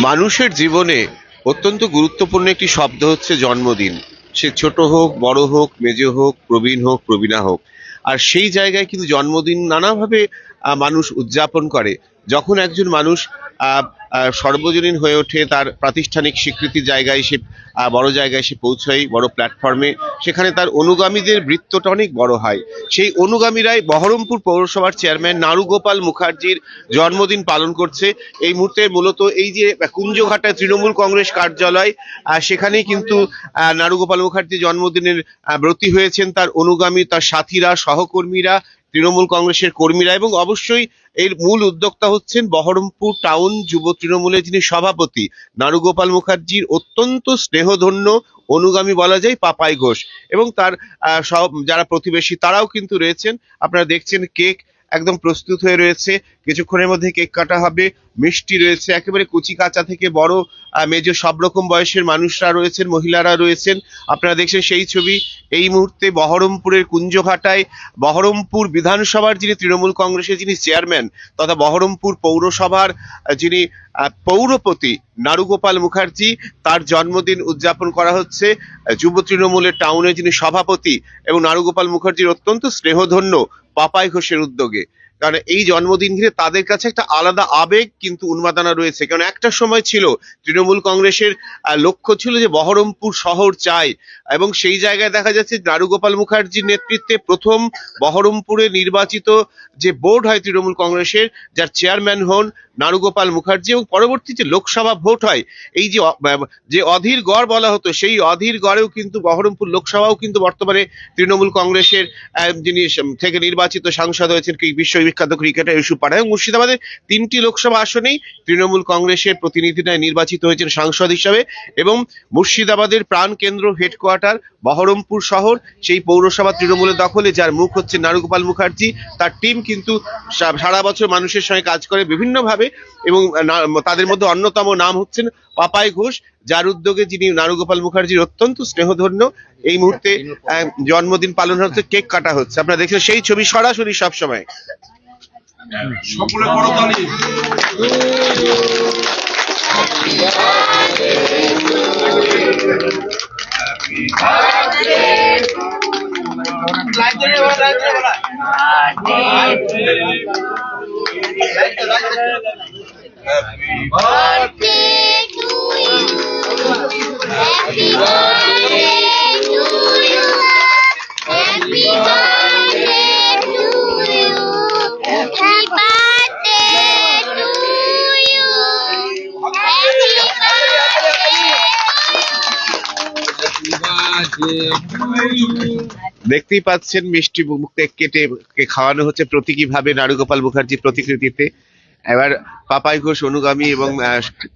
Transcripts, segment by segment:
মানুষের জীবনে অত্যন্ত গুরুত্বপূর্ণ একটি শব্দ হচ্ছে জন্মদিন। সে ছোট হোক, বড় হোক, মেজে হোক, প্রবীণ হোক, প্রবীণা হোক। আর সেই জায়গায় কিন্তু জন্মদিন নানাভাবে মানুষ উদযাপন করে। যখন একজন মানুষ সর্বজনীন হয়ে ওঠে তার প্রাতিষ্ঠানিক স্বীকৃতির জায়গায় সে বড় জায়গায় সে পৌঁছায়, বড় প্ল্যাটফর্মে সেখানে তার অনুগামীদের বৃত্তটা অনেক বড় হয়। সেই অনুগামীরাই বহরমপুর পৌরসভার চেয়ারম্যান নারুগোপাল মুখার্জির জন্মদিন পালন করছে। এই মুহূর্তে মূলত এই যে কুঞ্জঘাটা তৃণমূল কংগ্রেস কার্যালয় সেখানেই কিন্তু নারুগোপাল মুখার্জি জন্মদিনের ব্রতী হয়েছেন তার অনুগামী, তার সাথীরা, সহকর্মীরা, তৃণমূল কংগ্রেসের কর্মীরা এবং অবশ্যই এর মূল উদ্যোক্তা হচ্ছেন বহরমপুর টাউন যুব তৃণমূলের যিনি সভাপতি, নারুগোপাল মুখার্জির অত্যন্ত স্নেহধন্য, অনুগামী বলা যায়, পাপাই ঘোষ। এবং তার সব, যারা প্রতিবেশী তারাও কিন্তু রয়েছেন। আপনারা দেখছেন কেক একদম প্রস্তুত হয়ে রয়েছে। কিছুক্ষণের মধ্যে কেক কাটা হবে, মিষ্টি রয়েছে, একেবারে কুচি কাঁচা থেকে বড় মেজো সব রকম বয়সের মানুষরা রয়েছেন, মহিলারা রয়েছেন। আপনারা দেখছেন সেই ছবি, এই মুহূর্তে বহরমপুরের কুঞ্জঘাটায়, বহরমপুর বিধানসভার যিনি তৃণমূল কংগ্রেসের যিনি চেয়ারম্যান, তথা বহরমপুর পৌরসভার যিনি পৌরপতি নারুগোপাল মুখার্জি, তার জন্মদিন উদযাপন করা হচ্ছে। যুব তৃণমূলের টাউনের যিনি সভাপতি এবং নারুগোপাল মুখার্জির অত্যন্ত স্নেহধন্য পাপাই ঘোষের উদ্যোগে। কারণ এই জন্মদিন ঘিরে তাদের কাছে একটা আলাদা আবেগ কিন্তু উন্মাদনা রয়েছে। কারণ একটা সময় ছিল তৃণমূল কংগ্রেসের লক্ষ্য ছিল যে বহরমপুর শহর চাই এবং সেই জায়গায় দেখা যাচ্ছে নারুগোপাল মুখার্জির নেতৃত্বে প্রথম বহরমপুরে নির্বাচিত যে বোর্ড হয় তৃণমূল কংগ্রেসের, যার চেয়ারম্যান হন নারুগোপাল মুখার্জি এবং পরবর্তী যে লোকসভা ভোট হয়, এই যে যে অধীর গড় বলা হতো, সেই অধীর গড়েও কিন্তু বহরমপুর লোকসভাও কিন্তু বর্তমানে তৃণমূল কংগ্রেসের যিনি থেকে নির্বাচিত সাংসদ হয়েছেন বিশ্ববিখ্যাত ক্রিকেটার ইস্যু পাড়া এবং মুর্শিদাবাদের তিনটি লোকসভা আসনেই তৃণমূল কংগ্রেসের প্রতিনিধিরা নির্বাচিত হয়েছেন সাংসদ হিসাবে এবং মুর্শিদাবাদের প্রাণ কেন্দ্র হেডকোয়ার্টার বহরমপুর শহর, সেই পৌরসভা তৃণমূলের দখলে, যার মুখ হচ্ছে নারুগোপাল মুখার্জি। তার টিম কিন্তু সারা বছর মানুষের সঙ্গে কাজ করে, বিভিন্নভাবে এবং তাদের মধ্যে অন্যতম নাম হচ্ছেন পাপাই ঘোষ, যার উদ্যোগে যিনি নারুগোপাল মুখার্জির অত্যন্ত স্নেহধন্য, এই মুহূর্তে জন্মদিন পালন হচ্ছে, কেক কাটা হচ্ছে। আপনারা দেখছেন সেই ছবি সরাসরি সব সময়। সকলে birthday দেখতেই পাচ্ছেন মিষ্টি মুখ কেটে খাওয়ানো হচ্ছে। প্রতীকী ভাবে নারুগোপাল মুখার্জি প্রতিকৃতিতে। এবার পাপাই ঘোষ অনুগামী এবং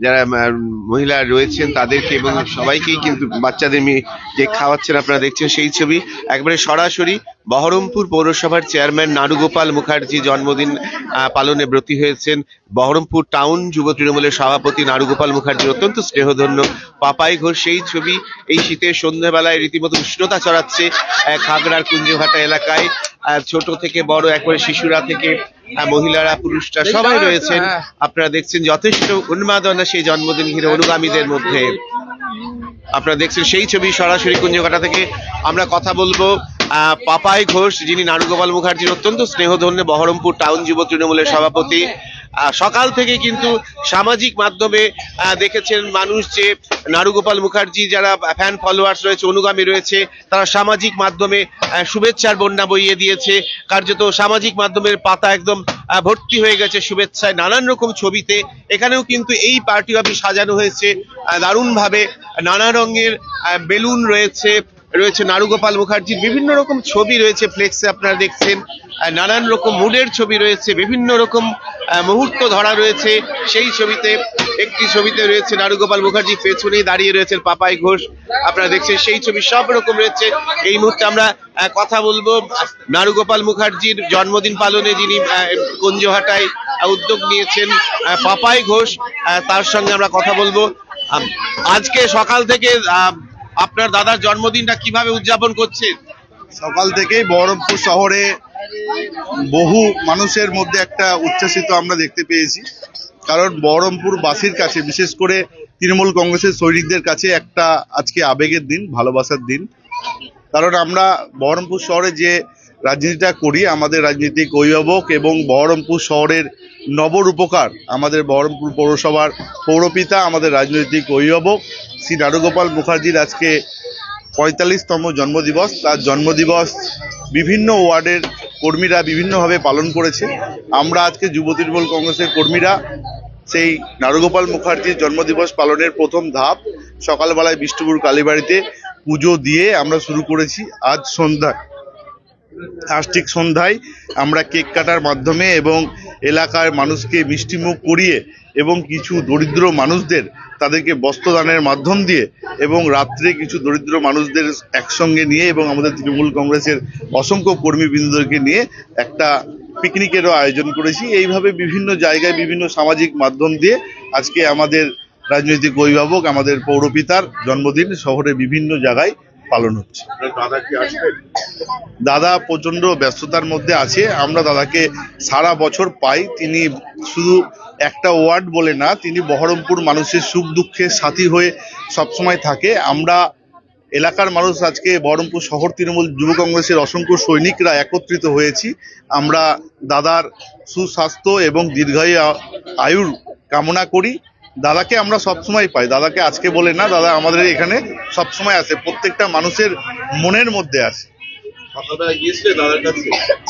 যারা মহিলা রয়েছেন তাদেরকে এবং সবাইকেই কিন্তু বাচ্চাদের যে খাওয়াচ্ছেন আপনারা দেখছেন সেই ছবি। একবারে সরাসরি বহরমপুর পৌরসভার চেয়ারম্যান নারুগোপাল মুখার্জি জন্মদিন পালনে ব্রতী হয়েছেন। বহরমপুর টাউন যুব তৃণমূলের সভাপতি নারুগোপাল মুখার্জি অত্যন্ত স্নেহধন্য। পাপাই ঘোষ সেই ছবি এই শীতের সন্ধ্যাবেলায় রীতিমতো উষ্ণতা চড়াচ্ছে আহ, খাগড়ার কুঞ্জঘাটা এলাকায়। ছোট থেকে বড় একবারে শিশুরা থেকে মহিলারা পুরুষরা সবাই রয়েছেন। আপনারা দেখছেন যথেষ্ট উন্মাদনা সেই জন্মদিন ঘিরে অনুগামীদের মধ্যে। আপনারা দেখছেন সেই ছবি সরাসরি কুঞ্জকাটা থেকে। আমরা কথা বলব আহ, পাপাই ঘোষ যিনি নারুগোপাল মুখার্জির অত্যন্ত স্নেহধন্য বহরমপুর টাউন যুব তৃণমূলের সভাপতি। সকাল থেকে কিন্তু সামাজিক মাধ্যমে দেখেছেন মানুষ যে নারুগোপাল মুখার্জি যারা ফ্যান ফলোয়ার্স রয়েছে, অনুগামী রয়েছে, তারা সামাজিক মাধ্যমে শুভেচ্ছার বন্যা বইয়ে দিয়েছে। কার্যত সামাজিক মাধ্যমের পাতা একদম ভর্তি হয়ে গেছে শুভেচ্ছায় নানান রকম ছবিতে। এখানেও কিন্তু এই পার্টি অফিস সাজানো হয়েছে। দারুণভাবে নানা রঙের বেলুন রয়েছে রয়েছে নারুগোপাল মুখার্জির বিভিন্ন রকম ছবি রয়েছে ফ্লেক্সে আপনারা দেখছেন নানান রকম মুডের ছবি রয়েছে, বিভিন্ন রকম মুহূর্ত ধরা রয়েছে, সেই ছবিতে, একটি ছবিতে রয়েছে নারুগোপাল মুখার্জি পেছনেই দাঁড়িয়ে রয়েছেন পাপাই ঘোষ, আপনারা দেখছেন সেই ছবি সব রকম রয়েছে, এই মুহূর্তে আমরা কথা বলব, নারুগোপাল মুখার্জির জন্মদিন পালনে যিনি কুঞ্জহাটায় উদ্যোগ নিয়েছেন পাপাই ঘোষ তার সঙ্গে আমরা কথা বলব। আজকে সকাল থেকে আপনার দাদার জন্মদিনটা কীভাবে উদযাপন করছেন? সকাল থেকেই বহরমপুর শহরে বহু মানুষের মধ্যে একটা উচ্ছ্বাসিত আমরা দেখতে পেয়েছি। কারণ বহরমপুর বাসীর কাছে, বিশেষ করে তৃণমূল কংগ্রেসের সৈনিকদের কাছে একটা আজকে আবেগের দিন, ভালোবাসার দিন। কারণ আমরা বহরমপুর শহরে যে রাজনীতিটা করি, আমাদের রাজনৈতিক অভিভাবক এবং বহরমপুর শহরের নবরূপকার, আমাদের বহরমপুর পৌরসভার পৌরপিতা, আমাদের রাজনৈতিক অভিভাবক শ্রী নারুগোপাল মুখার্জির আজকে পঁয়তাল্লিশতম জন্মদিবস। তার জন্মদিবস বিভিন্ন ওয়ার্ডের কর্মীরা বিভিন্নভাবে পালন করেছে। আমরা আজকে যুব তৃণমূল কংগ্রেসের কর্মীরা সেই নারুগোপাল মুখার্জির জন্মদিবস পালনের প্রথম ধাপ, সকালবেলায় বিষ্ণুপুর কালীবাড়িতে পুজো দিয়ে আমরা শুরু করেছি আজ সন্ধ্যায়। আজ ঠিক সন্ধ্যায় আমরা কেক কাটার মাধ্যমে এবং এলাকার মানুষকে মিষ্টিমুখ করিয়ে এবং কিছু দরিদ্র মানুষদের তাদেরকে বস্ত্রদানের মাধ্যম দিয়ে এবং রাত্রে কিছু দরিদ্র মানুষদের একসঙ্গে নিয়ে এবং আমাদের তৃণমূল কংগ্রেসের অসংখ্য কর্মীবৃন্দদেরকে নিয়ে একটা পিকনিকেরও আয়োজন করেছি। এইভাবে বিভিন্ন জায়গায় বিভিন্ন সামাজিক মাধ্যম দিয়ে আজকে আমাদের রাজনৈতিক অভিভাবক, আমাদের পৌরপিতার জন্মদিন শহরে বিভিন্ন জায়গায় পালন হচ্ছে। দাদা প্রচণ্ড ব্যস্ততার মধ্যে আছে। আমরা দাদাকে সারা বছর পাই। তিনি শুধু একটা ওয়ার্ড বলে না, তিনি বহরমপুর মানুষের সুখ দুঃখের সাথী হয়ে সবসময় থাকে। আমরা এলাকার মানুষ আজকে বহরমপুর শহর তৃণমূল যুব কংগ্রেসের অসংখ্য সৈনিকরা একত্রিত হয়েছি। আমরা দাদার সুস্বাস্থ্য এবং দীর্ঘায়ু আয়ুর কামনা করি। দাদাকে আমরা সবসময় পাই। দাদাকে আজকে বলে না দাদা আমাদের এখানে সবসময় আসে প্রত্যেকটা মানুষের মনের মধ্যে আসে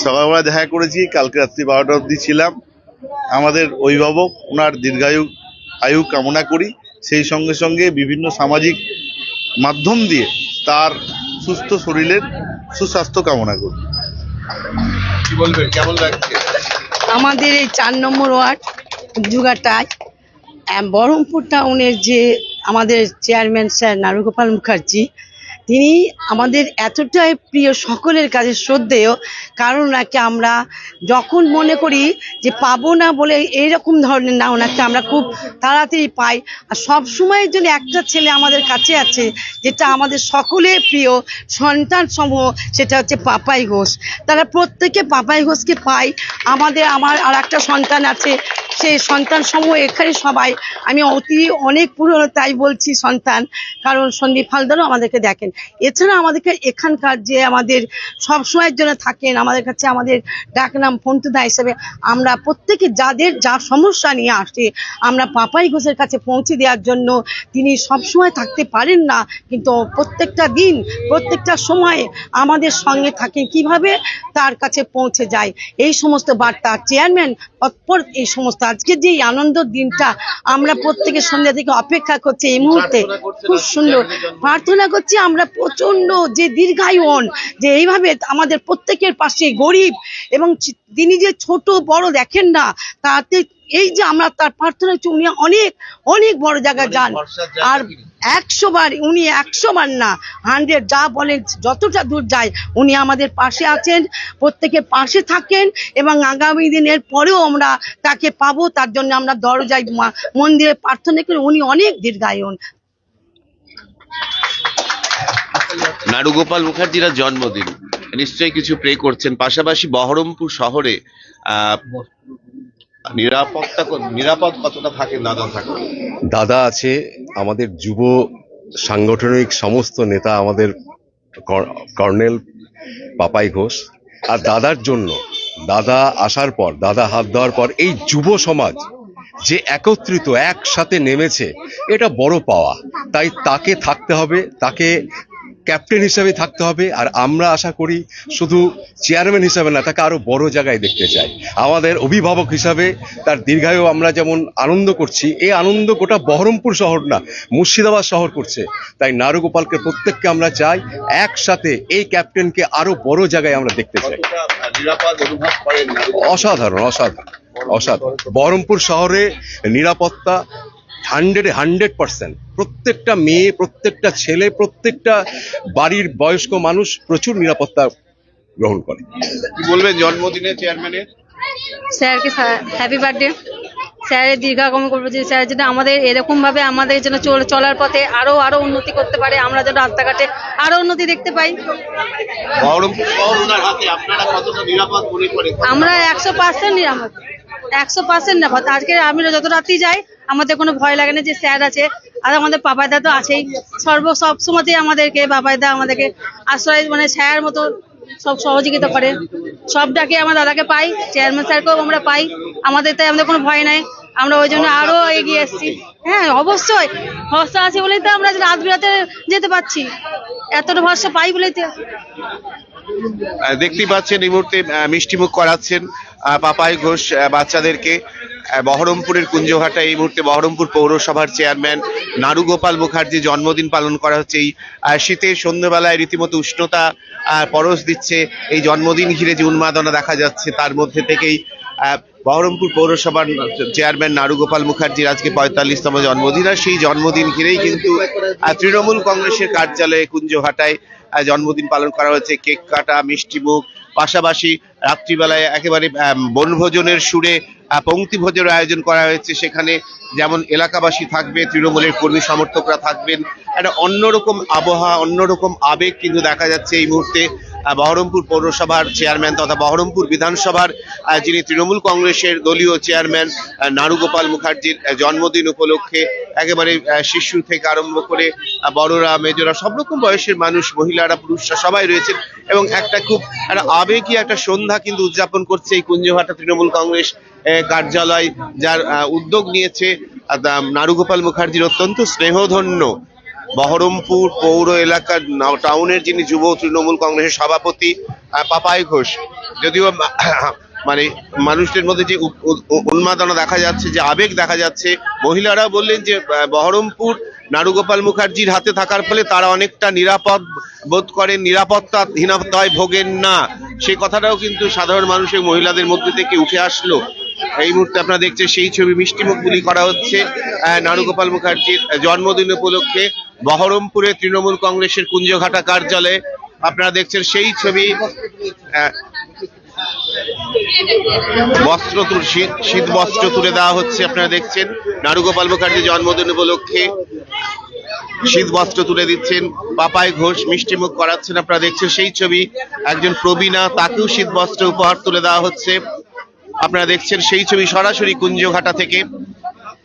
সকালবেলা দেখা করেছি কালকে রাত্রি বারোটা অবধি ছিলাম। আমাদের অভিভাবক ওনার দীর্ঘায়ু আয়ু কামনা করি। সেই সঙ্গে সঙ্গে বিভিন্ন সামাজিক মাধ্যম দিয়ে তার সুস্থ শরীরের সুস্বাস্থ্য কামনা করি। কি বলবেন? কেমন লাগছে? আমাদের এই চার নম্বর ওয়ার্ড যুগাটায়। বহরমপুর টাউনের যে আমাদের চেয়ারম্যান স্যার নারুগোপাল মুখার্জি তিনি আমাদের এতটাই প্রিয় সকলের কাছে শ্রদ্ধেয়, কারণ ওনাকে আমরা যখন মনে করি যে পাবো না বলে এইরকম ধরনের না, ওনাকে আমরা খুব তাড়াতাড়ি পাই। আর সব সময়ের জন্য একটা ছেলে আমাদের কাছে আছে, যেটা আমাদের সকলের প্রিয় সন্তান সমূহ, সেটা হচ্ছে পাপাই ঘোষ। তারা প্রত্যেকে পাপাই ঘোষকে পাই আমাদের, আমার আর একটা সন্তান আছে সেই সন্তান সমূহ এখানে সবাই। আমি অতি, অনেক পুরনো তাই বলছি সন্তান, কারণ সন্দীপ হালদারও আমাদেরকে দেখেন। এছাড়া আমাদেরকে এখানকার যে আমাদের সব সময়ের জন্য থাকেন আমাদের কাছে আমাদের ডাকনাম ফন্টুদা হিসেবে আমরা প্রত্যেকে যাদের যা সমস্যা নিয়ে আসে আমরা পাপাই ঘোষের কাছে পৌঁছে দেওয়ার জন্য তিনি সব সময় থাকতে পারেন না। কিন্তু প্রত্যেকটা দিন প্রত্যেকটা সময়ে আমাদের সঙ্গে থাকেন। কীভাবে? তার কাছে পৌঁছে যায়। এই সমস্ত বার্তা। চেয়ারম্যান তৎপর এই সমস্ত আজকে যে আনন্দ দিনটা আমরা প্রত্যেকে সন্ধ্যা থেকে অপেক্ষা করছি এই মুহূর্তে। খুব সুন্দর। প্রার্থনা করছি আমরা প্রচণ্ড যে দীর্ঘায়ু হন যে এইভাবে আমাদের প্রত্যেকের পাশে গরিব এবং তিনি যে ছোট বড় দেখেন না তাতে এই যে আমরা তার প্রার্থনা উনি অনেক অনেক বড় জায়গায় যান। আর একশো বার উনি একশো বার না হান্ড্রেড যা বলেন যতটা দূর যায় উনি আমাদের পাশে আছেন প্রত্যেকের পাশে থাকেন এবং আগামী দিনের পরেও আমরা তাকে পাবো তার জন্য আমরা দরজায় মন্দিরে প্রার্থনা করি। উনি অনেক দীর্ঘায়ন। নারুগোপাল মুখার্জির জন্মদিন। নিশ্চয়ই কিছু প্রে করছেন। পাশাপাশি বহরমপুর শহরে নিরাপত্তা নিরাপদ কতটা থাকে, দাদা থাকে? দাদা আছে, আমাদের যুব সাংগঠনিক সমস্ত নেতা আমাদের কর্নেল পাপাই ঘোষ। আর দাদার জন্য, দাদা আসার পর, দাদা হাত দেওয়ার পর, এই যুব সমাজ যে একত্রিত, একসাথে নেমেছে, এটা বড় পাওয়া। তাই তাকে থাকতে হবে, তাকে ক্যাপ্টেন হিসাবে থাকতে হবে আর আমরা আশা করি শুধু চেয়ারম্যান হিসাবে না তাকে আরও বড় জায়গায় দেখতে চাই। আমাদের অভিভাবক হিসাবে তার দীর্ঘায়ু আমরা যেমন আনন্দ করছি এই আনন্দ গোটা বহরমপুর শহর না মুর্শিদাবাদ শহর করছে। তাই নারুগোপালকে প্রত্যেককে আমরা চাই একসাথে এই ক্যাপ্টেনকে আরও বড় জায়গায় আমরা দেখতে চাই? অসাধারণ অসাধারণ অসাধারণ। বহরমপুর শহরে নিরাপত্তা হান্ড্রেডে হান্ড্রেড পার্সেন্ট। প্রত্যেকটা মেয়ে প্রত্যেকটা ছেলে প্রত্যেকটা বাড়ির বয়স্ক মানুষ প্রচুর নিরাপত্তা গ্রহণ করে। কি বলবেন জন্মদিনে চেয়ারম্যানের স্যারকে হ্যাপি বার্থডে স্যারের দীর্ঘাগম করব যে স্যার যেন আমাদের এরকম ভাবে আমাদের যেন চল- চলার পথে আরও আরও উন্নতি করতে পারে আমরা যেন রাস্তাঘাটে আরও উন্নতি দেখতে পাই। বহরমপুর শহর ওনার হাতে আপনারা কতটা নিরাপদ মনে করেন? আমরা একশো পার্সেন্ট নিরাপদ। একশো পার্সেন্ট নিরাপদ আজকে আমি যত রাত্রি যাই, আমাদের কোনো ভয় লাগে না যে স্যার আছে, আর আমাদের পাপাইদা তো আছেই। সর্ব, সব সময়তেই আমাদেরকে পাপাইদা আমাদেরকে আশ্রয় মানে স্যার মতো সব সহযোগিতা করে। সব ডাকে আমার দাদাকে পাই চেয়ারম্যান স্যারকেও আমরা পাই। আমাদের তাই আমাদের কোনো ভয় নাই। আমরা ওই জন্য আরও এগিয়ে এসেছি। হ্যাঁ অবশ্যই। ভরসা আছে বলেই তো আমরা রাত বিরাতে যেতে পারছি। এতটা ভরসা পাই বলেই তো। দেখতেই পাচ্ছেন এই মুহূর্তে মিষ্টিমুখ করাচ্ছেন পাপাই ঘোষ বাচ্চাদেরকে। বহরমপুরের কুঞ্জঘাটা, এই মুহূর্তে বহরমপুর পৌরসভার চেয়ারম্যান নারুগোপাল মুখার্জি জন্মদিন পালন করা হচ্ছে। এই শীতের সন্ধ্যেবেলায় রীতিমতো উষ্ণতা পরশ দিচ্ছে। এই জন্মদিন ঘিরে যে উন্মাদনা দেখা যাচ্ছে, তার মধ্যে থেকেই বহরমপুর পৌরসভার চেয়ারম্যান নারুগোপাল মুখার্জির আজকে পঁয়তাল্লিশতম জন্মদিন আর সেই জন্মদিন ঘিরেই কিন্তু তৃণমূল কংগ্রেসের কার্যালয়ে কুঞ্জঘাটায় আহ, জন্মদিন পালন করা হয়েছে। কেক কাটা মিষ্টিমুখ পাশাপাশি রাত্রিবেলায় একেবারে বনভোজনের সুরে পংক্তি ভোজের আয়োজন করা হয়েছে। সেখানে যেমন এলাকাবাসী থাকবে তৃণমূলের কর্মী সমর্থকরা থাকবেন। একটা অন্যরকম আবহাওয়া অন্যরকম আবেগ কিন্তু দেখা যাচ্ছে এই মুহূর্তে। বহরমপুর পৌরসভার চেয়ারম্যান তথা বহরমপুর বিধানসভার যিনি তৃণমূল কংগ্রেসের দলীয় চেয়ারম্যান নারুগোপাল মুখার্জির জন্মদিন উপলক্ষে একেবারে শিশু থেকে আরম্ভ করে বড়রা, মেজরা, সব রকম বয়সের মানুষ, মহিলারা, পুরুষরা সবাই রয়েছেন এবং একটা খুব, একটা আবেগী একটা সন্ধ্যা কিন্তু উদযাপন করছে এই কুঞ্জভাটা তৃণমূল কংগ্রেস কার্যালয়, যার উদ্যোগ নিয়েছে নারুগোপাল মুখার্জির অত্যন্ত স্নেহধন্য বহরমপুর পৌর এলাকার টাউনের যিনি যুব তৃণমূল কংগ্রেসের সভাপতি পাপাই ঘোষ, যদিও মানে মানুষদের মধ্যে যে উন্মাদনা দেখা যাচ্ছে, যে আবেগ দেখা যাচ্ছে মহিলারা বললেন যে বহরমপুর নারুগোপাল মুখার্জির হাতে থাকার ফলে তারা অনেকটা নিরাপদ বোধ করেন নিরাপত্তা নিরাপত্তাহীনতায় ভোগেন না। সে কথাটাও কিন্তু সাধারণ মানুষের মহিলাদের মধ্যে থেকে উঠে আসলো। এই মুহূর্তে আপনারা দেখছেন সেই ছবি মিষ্টিমুখ বুলি করা হচ্ছে নারুগোপাল মুখার্জির জন্মদিন উপলক্ষে বহরমপুরে তৃণমূল কংগ্রেসের কুঞ্জঘাটা কার্যালয়ে। আপনারা দেখছেন সেই ছবি বস্ত্র শীত বস্ত্র তুলে দেওয়া হচ্ছে, আপনারা দেখছেন। নারুগোপাল মুখার্জির জন্মদিন উপলক্ষে শীত বস্ত্র তুলে দিচ্ছেন, পাপাই ঘোষ মিষ্টিমুখ করাচ্ছেন। আপনারা দেখছেন সেই ছবি, একজন প্রবীণা, তাকেও শীত বস্ত্র উপহার তুলে দেওয়া হচ্ছে। আপনারা দেখছেন সেই ছবি সরাসরি কুঞ্জঘাটা থেকে।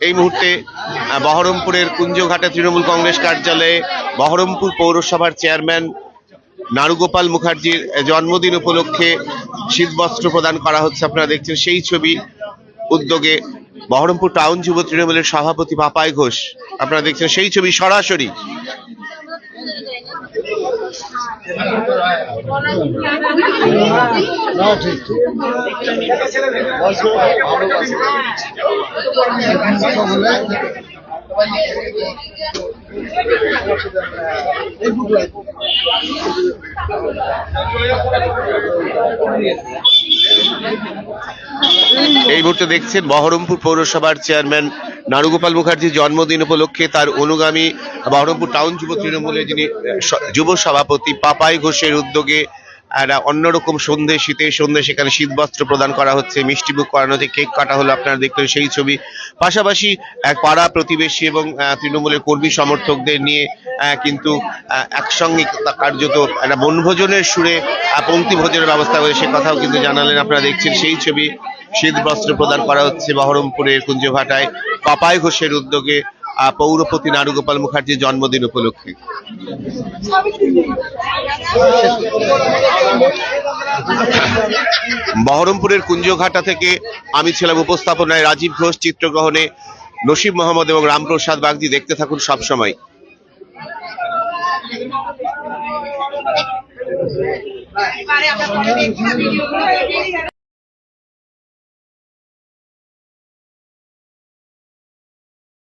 এই মুহূর্তে বহরমপুরের কুঞ্জঘাটা তৃণমূল কংগ্রেস কার্যালয়ে বহরমপুর পৌরসভার চেয়ারম্যান নারুগোপাল মুখার্জির জন্মদিন উপলক্ষে শীতবস্ত্র প্রদান করা হচ্ছে। আপনারা দেখছেন সেই ছবি উদ্যোগে বহরমপুর টাউন যুব তৃণমূলের সভাপতি পাপাই ঘোষ। আপনারা দেখছেন সেই ছবি সরাসরি। এই মুহূর্তে দেখছেন বহরমপুর পৌরসভার চেয়ারম্যান নারুগোপাল মুখার্জির জন্মদিন উপলক্ষে তার অনুগামী বহরমপুর টাউন যুব তৃণমূলের যিনি যুব সভাপতি পাপাই ঘোষের উদ্যোগে একটা অন্যরকম সন্ধে শীতের সন্ধে সেখানে শীত বস্ত্র প্রদান করা হচ্ছে, মিষ্টি বুক করানো হচ্ছে, কেক কাটা হলো, আপনারা দেখলেন সেই ছবি। পাশাপাশি পাড়া প্রতিবেশী এবং তৃণমূলের কর্মী সমর্থকদের নিয়ে কিন্তু একসঙ্গে কার্যত একটা বনভোজনের সুরে পংক্তি ভোজনের ব্যবস্থা হয়েছে সে কথাও কিন্তু জানালেন, আপনারা দেখছেন সেই ছবি। শীত বস্ত্র প্রদান করা হচ্ছে বহরমপুরের কুঞ্জভাটায়। পাপাই ঘোষের উদ্যোগে পৌরপতি নারুগোপাল মুখার্জির জন্মদিন উপলক্ষে। বহরমপুরের কুঞ্জঘাটা থেকে আমি ছিলাম উপস্থাপনায় রাজীব ঘোষ চিত্রগ্রহণে। নসিব মোহাম্মদ এবং রামপ্রসাদ বাগদি দেখতে থাকুন সবসময়।